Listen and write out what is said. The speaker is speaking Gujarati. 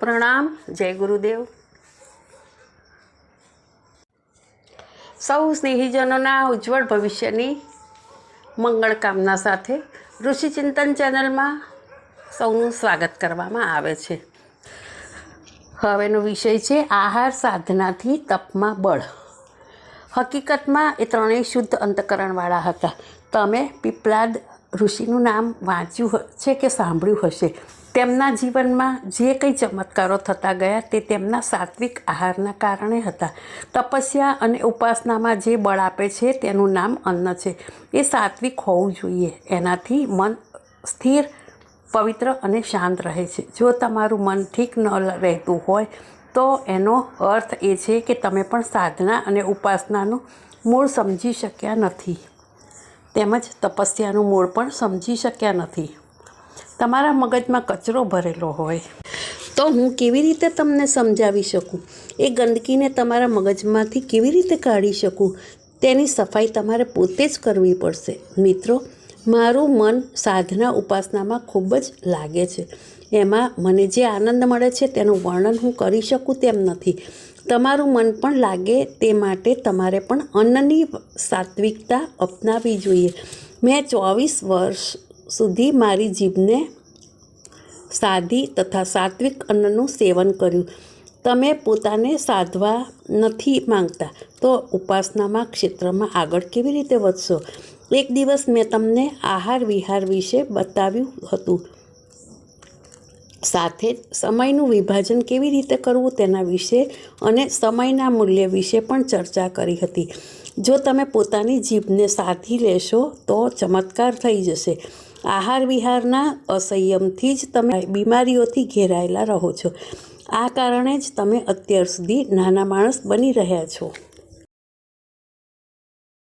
પ્રણામ, જય ગુરુદેવ. સૌ સ્નેહીજનોના ઉજ્જવળ ભવિષ્યની મંગળ કામના સાથે ઋષિચિંતન ચેનલમાં સૌનું સ્વાગત કરવામાં આવે છે. હવેનો વિષય છે આહાર સાધનાથી તપમાં બળ. હકીકતમાં એ ત્રણેય શુદ્ધ અંતકરણવાળા હતા. તમે પીપલાદ ઋષિનું નામ વાંચ્યું છે કે સાંભળ્યું હશે? તેમના જીવનમાં જે કંઈ ચમત્કારો થતા ગયા તે તેમના સાત્વિક આહારના કારણે હતા. તપસ્યા અને ઉપાસનામાં જે બળ આપે છે તેનું નામ અન્ન છે. એ સાત્વિક હોવું જોઈએ. એનાથી મન સ્થિર, પવિત્ર અને શાંત રહે છે. જો તમારું મન ઠીક ન રહેતું હોય, તો એનો અર્થ એ છે કે તમે પણ સાધના અને ઉપાસનાનું મૂળ સમજી શક્યા નથી. તેમજ તપસ્યાનું મૂળ પણ સમજી શક્યા નથી. તમારા મગજમાં કચરો ભરેલો હોય. તો હું કેવી રીતે તમને સમજાવી શકું? એ ગંદકીને તમારા મગજમાંથી કેવી રીતે કાઢી શકું? તેની સફાઈ તમારે પોતે જ કરવી પડશે. મિત્રો, મારું મન સાધના ઉપાસનામાં ખૂબ જ લાગે છે. એમાં મને જે આનંદ મળે છે તેનું વર્ણન હું કરી શકું તેમ નથી. તમારું મન પણ લાગે તે માટે તમારે પણ અન્નની સાત્વિકતા અપનાવવી જોઈએ. મેં ચોવીસ વર્ષ સુધી મારી જીભને સાદી તથા સાત્વિક અન્નનું સેવન કર્યું. તમે પોતાને સાધવા નથી માંગતા, તો ઉપાસનામાં, ક્ષેત્રમાં આગળ કેવી રીતે વધશો? એક દિવસ મેં તમને આહાર વિહાર વિશે બતાવ્યું હતું. સાથે જ સમયનું વિભાજન કેવી રીતે કરવું તેના વિશે અને સમયના મૂલ્ય વિશે પણ ચર્ચા કરી હતી. જો તમે પોતાની જીભને સાધી લેશો તો ચમત્કાર થઈ જશે. આહાર વિહારના અસંયમથી જ તમે બીમારીઓથી ઘેરાયેલા રહો છો. આ કારણે જ તમે અત્યાર સુધી નાના માણસ બની રહ્યા છો.